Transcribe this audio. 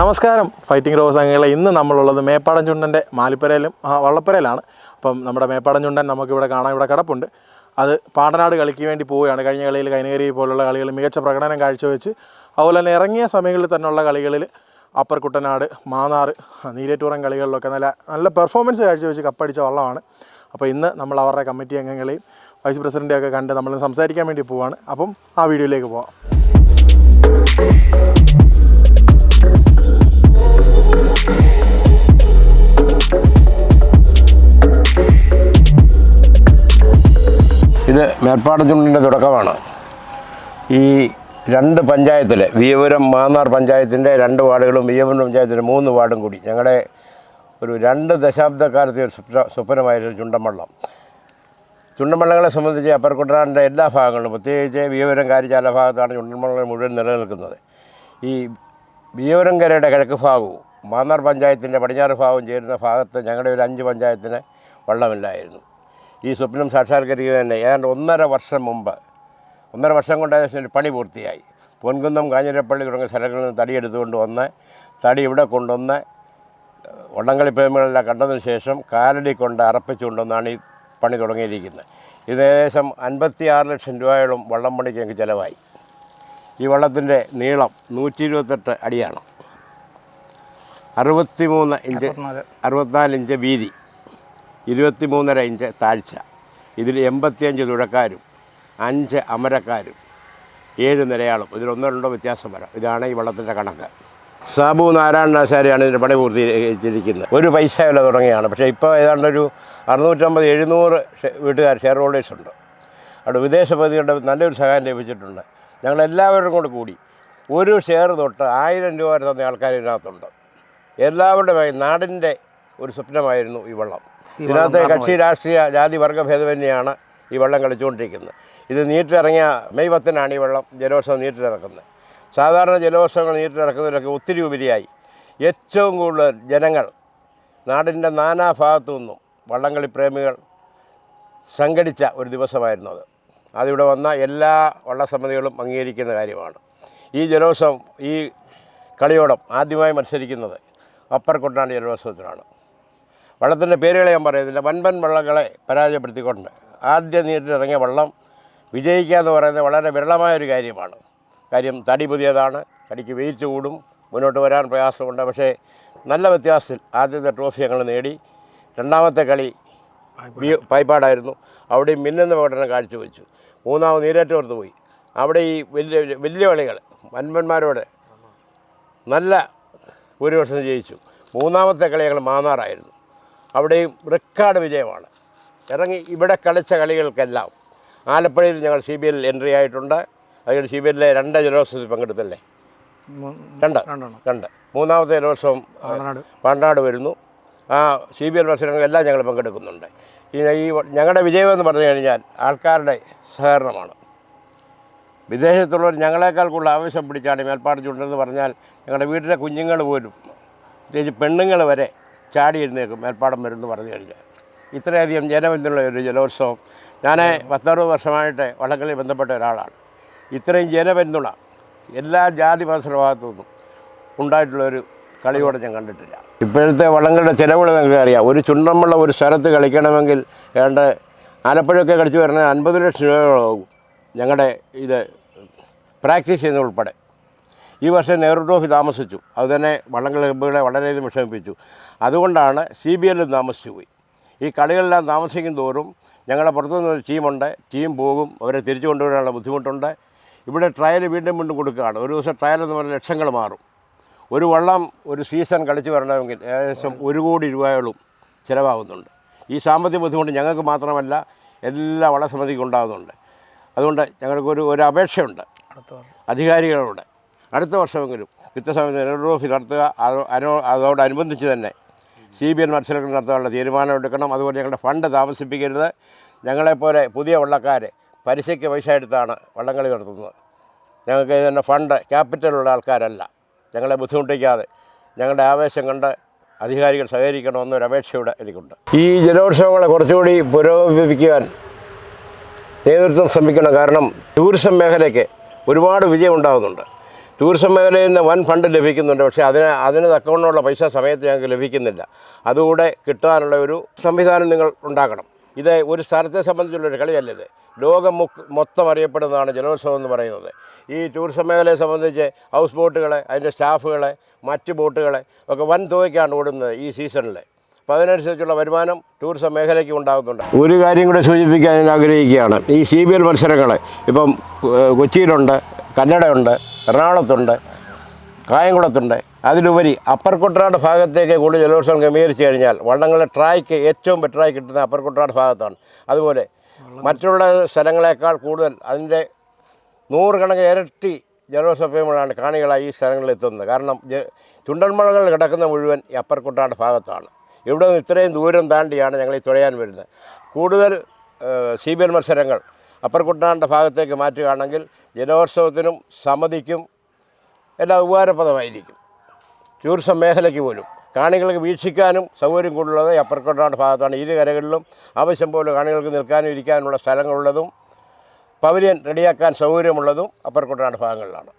നമസ്കാരം. Fighting rose അംഗങ്ങളെ ഇന്ന് നമ്മളുള്ളത് മേപ്പാടൻ ചുണ്ടന്റെ മാലിപ്പരയിലും വള്ളപ്പരയിലാണ്. അപ്പം നമ്മുടെ മേപ്പാടൻ ചുണ്ടൻ നമുക്കിവിടെ കാണാൻ ഇവിടെ കിടപ്പുണ്ട്. അത് പാടനാട് കളിക്ക് വേണ്ടി പോവുകയാണ്. കഴിഞ്ഞ കളിയിൽ കൈനകരി പോലുള്ള കളികൾ മികച്ച പ്രകടനം കാഴ്ചവെച്ച് അതുപോലെ തന്നെ ഇറങ്ങിയ സമയങ്ങളിൽ തന്നെയുള്ള കളികളിൽ അപ്പർ കുട്ടനാട് മാന്നാർ നീരേറ്റൂറം കളികളിലൊക്കെ നല്ല നല്ല പെർഫോമൻസ് കാഴ്ചവെച്ച് കപ്പടിച്ച വള്ളമാണ്. അപ്പോൾ ഇന്ന് നമ്മൾ അവരുടെ കമ്മിറ്റി അംഗങ്ങളെയും വൈസ് പ്രസിഡന്റെയൊക്കെ കണ്ട് നമ്മൾ സംസാരിക്കാൻ വേണ്ടി പോവുകയാണ്. അപ്പം ആ വീഡിയോയിലേക്ക് പോവാം. മേൽപ്പാടം ചുണ്ടിന്റെ തുടക്കമാണ്. ഈ രണ്ട് പഞ്ചായത്തിൽ വിയപുരം മാന്നാർ പഞ്ചായത്തിന്റെ രണ്ട് വാർഡുകളും വിയപുരം പഞ്ചായത്തിന്റെ മൂന്ന് വാർഡും കൂടി. ഞങ്ങളുടെ ഒരു രണ്ട് ദശാബ്ദക്കാലത്തെ ഒരു സ്വപ്ന സ്വപ്നമായിരുന്നു ചുണ്ടൻവള്ളം ചുണ്ടൻവള്ളങ്ങളെ സംബന്ധിച്ച് അപ്പർ എല്ലാ ഭാഗങ്ങളിലും പ്രത്യേകിച്ച് വിയപുരം കാരിച്ചാല ഭാഗത്താണ് ചുണ്ടൻവള്ളങ്ങൾ മുഴുവൻ നിലനിൽക്കുന്നത്. ഈ വിയപുരം കരയുടെ കിഴക്ക് ഭാഗവും മാന്നാർ പഞ്ചായത്തിന്റെ പടിഞ്ഞാറ് ഭാഗവും ചേരുന്ന ഭാഗത്ത് ഞങ്ങളുടെ ഒരു അഞ്ച് പഞ്ചായത്തിന് വള്ളമില്ലായിരുന്നു. ഈ സ്വപ്നം സാക്ഷാത്കരിക്കുന്നതിന് ഏതാണ്ട് ഒന്നര വർഷം മുമ്പ് ഒന്നര വർഷം കൊണ്ട് ഏകദേശം പണി പൂർത്തിയായി. പൊൻകുന്നം കാഞ്ഞിരപ്പള്ളി തുടങ്ങിയ സ്ഥലങ്ങളിൽ നിന്ന് തടി എടുത്തുകൊണ്ട് വന്ന് തടി ഇവിടെ കൊണ്ടുവന്ന് വള്ളംകളി പ്രേമികളെല്ലാം കണ്ടതിന് ശേഷം കാലടി കൊണ്ട് അറപ്പിച്ചു കൊണ്ടുവന്നാണ് ഈ പണി തുടങ്ങിയിരിക്കുന്നത്. ഇത് ഏകദേശം അൻപത്തി ആറ് ലക്ഷം രൂപയോളം വള്ളം പണിക്ക് ഞങ്ങൾക്ക് ചിലവായി. ഈ വള്ളത്തിന്റെ നീളം നൂറ്റി ഇരുപത്തെട്ട് അടിയാണ്. അറുപത്തി മൂന്ന് ഇഞ്ച് അറുപത്തിനാല് ഇഞ്ച് വീതി. ഇരുപത്തി മൂന്നര ഇഞ്ച് താഴ്ച. ഇതിൽ എൺപത്തിയഞ്ച് തുഴക്കാരും അഞ്ച് അമരക്കാരും ഏഴ് നിരയാളും. ഇതിൽ ഒന്നോ രണ്ടോ വ്യത്യാസം വരാം. ഇതാണ് ഈ വള്ളത്തിന്റെ കണക്ക്. സാബു നാരായണാചാര്യാണ് ഇതിന്റെ പണി പൂർത്തീകരിച്ചിരിക്കുന്നത്. ഒരു പൈസ വില തുടങ്ങിയാണ് പക്ഷേ ഇപ്പോൾ ഏതാണ്ട് ഒരു അറുന്നൂറ്റമ്പത് എഴുന്നൂറ് വീട്ടുകാർ ഷെയർ ഹോൾഡേഴ്സ് ഉണ്ട്. അവിടെ വിദേശ പ്രതികളുടെ നല്ലൊരു സഹായം ലഭിച്ചിട്ടുണ്ട്. ഞങ്ങളെല്ലാവരും കൂടെ കൂടി ഒരു ഷെയർ തൊട്ട് ആയിരം രൂപ വരെ തന്ന ആൾക്കാർ ഇതിനകത്തുണ്ട്. എല്ലാവരുടെ നാടിന്റെ ഒരു സ്വപ്നമായിരുന്നു ഈ വള്ളം. ഇതിനകത്ത് കക്ഷി രാഷ്ട്രീയ ജാതി വർഗ ഭേദമന്യാണ് ഈ വെള്ളം കളിച്ചുകൊണ്ടിരിക്കുന്നത്. ഇത് നീറ്റിറങ്ങിയ മെയ് പത്തിനാണ് ഈ വെള്ളം ജലോത്സവം നീറ്റിലിറക്കുന്നത് സാധാരണ ജലോത്സവങ്ങൾ നീറ്റിലിറക്കുന്നതിലൊക്കെ ഒത്തിരി ഉപരിയായി. ഏറ്റവും കൂടുതൽ ജനങ്ങൾ നാടിന്റെ നാനാ ഭാഗത്തു നിന്നും വള്ളംകളി പ്രേമികൾ സംഘടിച്ച ഒരു ദിവസമായിരുന്നു അത്. അതിവിടെ വന്ന എല്ലാ വള്ളസമിതികളും അംഗീകരിക്കുന്ന കാര്യമാണ്. ഈ ജലോത്സവം ഈ കളിയോടം ആദ്യമായി മത്സരിക്കുന്നത് അപ്പർ കൊട്ടാണ്ട് ജലോത്സവത്തിലാണ്. വള്ളത്തിന്റെ പേരുകളെ ഞാൻ പറയുന്നില്ല. വൻപൻ വള്ളങ്ങളെ പരാജയപ്പെടുത്തിക്കൊണ്ട് ആദ്യ നീരിലിറങ്ങിയ വള്ളം വിജയിക്കുക എന്ന് പറയുന്നത് വളരെ വിരളമായൊരു കാര്യമാണ്. കാര്യം തടി പുതിയതാണ് തടിക്ക് വെയിറ്റ് കൂടും മുന്നോട്ട് വരാൻ പ്രയാസമുണ്ട്. പക്ഷേ നല്ല വ്യത്യാസത്തിൽ ആദ്യത്തെ ട്രോഫി ഞങ്ങൾ നേടി. രണ്ടാമത്തെ കളി പൈപ്പാടായിരുന്നു പായ്പാടായിരുന്നു. അവിടെയും മിന്നുന്ന പ്രകടനം കാഴ്ചവെച്ചു. മൂന്നാമത് നീരേറ്റോർത്ത് പോയി. അവിടെ ഈ വലിയ വലിയ കളികൾ വൻപന്മാരോട് നല്ല ഭൂരിപക്ഷം ജയിച്ചു. മൂന്നാമത്തെ കളി ഞങ്ങൾ മാന്നാറായിരുന്നു. അവിടെയും റെക്കോർഡ് വിജയമാണ്. ഇറങ്ങി ഇവിടെ കളിച്ച കളികൾക്കെല്ലാം ആലപ്പുഴയിൽ ഞങ്ങൾ സി ബി എൽ എൻട്രി ആയിട്ടുണ്ട്. അതുകൊണ്ട് സി ബി എല്ലിലെ രണ്ട് ജലോത്സവത്തിൽ പങ്കെടുത്തല്ലേ? രണ്ട്. രണ്ട്. മൂന്നാമത്തെ ജലോത്സവം പാണ്ടാട് വരുന്നു. ആ സി ബി എൽ മത്സരങ്ങളെല്ലാം ഞങ്ങൾ പങ്കെടുക്കുന്നുണ്ട്. ഈ ഈ ഞങ്ങളുടെ വിജയമെന്ന് പറഞ്ഞു കഴിഞ്ഞാൽ ആൾക്കാരുടെ സഹകരണമാണ്. വിദേശത്തുള്ളവർ ഞങ്ങളെക്കാൾ കൂടുതൽ ആവശ്യം പിടിച്ചാണ് മേൽപ്പാട് ചുണ്ടെന്ന് പറഞ്ഞാൽ ഞങ്ങളുടെ വീട്ടിലെ കുഞ്ഞുങ്ങൾ പോലും പ്രത്യേകിച്ച് പെണ്ണുങ്ങൾ വരെ ചാടി എഴുന്നേക്കും മേൽപ്പാടം വരുമെന്ന് പറഞ്ഞു കഴിഞ്ഞാൽ ഇത്രയധികം ജനബന്ധമുള്ള ഒരു ജലോത്സവം. ഞാൻ പത്തറുപത് വർഷമായിട്ട് വള്ളംകളി ബന്ധപ്പെട്ട ഒരാളാണ്. ഇത്രയും ജനബന്ധുള എല്ലാ ജാതി മത്സര ഭാഗത്തു നിന്നും ഉണ്ടായിട്ടുള്ളൊരു കളിയോടെ ഞാൻ കണ്ടിട്ടില്ല. ഇപ്പോഴത്തെ വള്ളങ്ങളുടെ ചിലവുകൾ നിങ്ങൾക്ക് അറിയാം. ഒരു ചുണ്ടമ്മുള്ള ഒരു സ്ഥലത്ത് കളിക്കണമെങ്കിൽ ഏതാണ്ട് ആലപ്പുഴയൊക്കെ കളിച്ച് വരണ അൻപത് ലക്ഷം രൂപകളാകും ഞങ്ങളുടെ ഇത് പ്രാക്ടീസ് ചെയ്യുന്ന ഉൾപ്പെടെ ഈ വർഷം നെഹ്റു ട്രോഫി താമസിച്ചു. അതുതന്നെ വള്ളംകളി ക്ലബ്ബുകളെ വളരെയധികം വിഷമിപ്പിച്ചു. അതുകൊണ്ടാണ് സി ബി എല്ലും താമസിച്ചു പോയി. ഈ കളികളെല്ലാം താമസിക്കും തോറും ഞങ്ങളുടെ പുറത്തുനിന്ന് ഒരു ടീമുണ്ട്. ടീം പോകും. അവരെ തിരിച്ചു കൊണ്ടുവരാനുള്ള ബുദ്ധിമുട്ടുണ്ട്. ഇവിടെ ട്രയൽ വീണ്ടും വീണ്ടും കൊടുക്കുകയാണ്. ഒരു ദിവസം ട്രയൽ എന്ന് പറഞ്ഞാൽ ലക്ഷങ്ങൾ മാറും. ഒരു വള്ളം ഒരു സീസൺ കളിച്ച് വരണമെങ്കിൽ ഏകദേശം ഒരു കോടി രൂപയോളം ചിലവാകുന്നുണ്ട്. ഈ സാമ്പത്തിക ബുദ്ധിമുട്ട് ഞങ്ങൾക്ക് മാത്രമല്ല എല്ലാ വള്ളസമിതിക്കും ഉണ്ടാകുന്നുണ്ട്. അതുകൊണ്ട് ഞങ്ങൾക്ക് ഒരു ഒരു അപേക്ഷയുണ്ട് അധികാരികളോട്. അടുത്ത വർഷമെങ്കിലും കൃത്യസമയത്ത് നെഹ്റു ട്രോഫി നടത്തുക. അത് അതോടനുബന്ധിച്ച് തന്നെ സി ബി എൻ മത്സരങ്ങൾ നടത്താനുള്ള തീരുമാനം എടുക്കണം. അതുപോലെ ഞങ്ങളുടെ ഫണ്ട് താമസിപ്പിക്കരുത്. ഞങ്ങളെപ്പോലെ പുതിയ വള്ളക്കാരെ പലിശയ്ക്ക് പൈസ എടുത്താണ് വള്ളംകളി നടത്തുന്നത്. ഞങ്ങൾക്ക് ഇതിന്റെ ഫണ്ട് ക്യാപിറ്റലുള്ള ആൾക്കാരല്ല. ഞങ്ങളെ ബുദ്ധിമുട്ടിക്കാതെ ഞങ്ങളുടെ ആവേശം കണ്ട് അധികാരികൾ സഹകരിക്കണമെന്നൊരു അപേക്ഷയുടെ എനിക്കുണ്ട്. ഈ ജലോത്സവങ്ങളെ കുറച്ചുകൂടി പുരോഗമിപ്പിക്കുവാൻ നേതൃത്വം ശ്രമിക്കണം. കാരണം ടൂറിസം മേഖലയ്ക്ക് ഒരുപാട് വിജയം ഉണ്ടാകുന്നുണ്ട് ടൂറിസം മേഖലയിൽ നിന്ന് വൻ ഫണ്ട് ലഭിക്കുന്നുണ്ട്. പക്ഷേ അതിന് അതിന് തക്കവണ്ണമുള്ള പൈസ സമയത്ത് ഞങ്ങൾക്ക് ലഭിക്കുന്നില്ല. അതുകൂടെ കിട്ടാനുള്ള ഒരു സംവിധാനം നിങ്ങൾ ഉണ്ടാക്കണം. ഇത് ഒരു സ്ഥലത്തെ സംബന്ധിച്ചുള്ളൊരു കളിയല്ല ലോകം മുക്ക് മൊത്തം അറിയപ്പെടുന്നതാണ് ജലോത്സവം എന്ന് പറയുന്നത്. ഈ ടൂറിസം മേഖലയെ സംബന്ധിച്ച് ഹൗസ് ബോട്ടുകളെ അതിന്റെ സ്റ്റാഫുകളെ മറ്റ് ബോട്ടുകളെ ഒക്കെ വൻ തുകയ്ക്കാണ് ഓടുന്നത് ഈ സീസണിൽ. അപ്പോൾ അതിനനുസരിച്ചുള്ള വരുമാനം ടൂറിസം മേഖലയ്ക്ക് ഉണ്ടാകുന്നുണ്ട്. ഒരു കാര്യം കൂടെ സൂചിപ്പിക്കാൻ ഞാൻ ആഗ്രഹിക്കുകയാണ്. ഈ സി ബി എൽ മത്സരങ്ങൾ ഇപ്പം കൊച്ചിയിലുണ്ട് കന്നഡയുണ്ട് എറണാകുളത്തുണ്ട് കായംകുളത്തുണ്ട്. അതിലുപരി അപ്പർ കുട്ടനാട് ഭാഗത്തേക്ക് കൂടുതൽ ജലോത്സവം ക്രമീകരിച്ചു കഴിഞ്ഞാൽ വള്ളങ്ങളെ ട്രായ്ക്ക് ഏറ്റവും ബെറ്ററായി കിട്ടുന്ന അപ്പർ കുട്ടനാട് ഭാഗത്താണ്. അതുപോലെ മറ്റുള്ള സ്ഥലങ്ങളെക്കാൾ കൂടുതൽ അതിന്റെ നൂറുകണക്കിന് ഇരട്ടി ജലോത്സവമാണ് കാണികളായി ഈ സ്ഥലങ്ങളിൽ എത്തുന്നത്. കാരണം ചുണ്ടൻമുളകൾ കിടക്കുന്ന മുഴുവൻ ഈ അപ്പർ കുട്ടനാട് ഭാഗത്താണ്. ഇവിടെ നിന്ന് ഇത്രയും ദൂരം താണ്ടിയാണ് ഞങ്ങൾ ഈ തുഴയാൻ വരുന്നത്. കൂടുതൽ സി ബി എൽ മത്സരങ്ങൾ അപ്പർ കുട്ടനാടിന്റെ ഭാഗത്തേക്ക് മാറ്റുകയാണെങ്കിൽ ജലോത്സവത്തിനും സമിതിക്കും എല്ലാം ഉപകാരപ്രദമായിരിക്കും. ടൂറിസം മേഖലയ്ക്ക് പോലും. കാണികൾക്ക് വീക്ഷിക്കാനും സൗകര്യം കൂടുതലുള്ളത് അപ്പർ കുട്ടനാട് ഭാഗത്താണ്. ഇരു കരകളിലും ആവശ്യം പോലെ കാണികൾക്ക് നിൽക്കാനും ഇരിക്കാനുള്ള സ്ഥലങ്ങളുള്ളതും പവലിയൻ റെഡിയാക്കാൻ സൗകര്യമുള്ളതും അപ്പർ കുട്ടനാട് ഭാഗങ്ങളിലാണ്.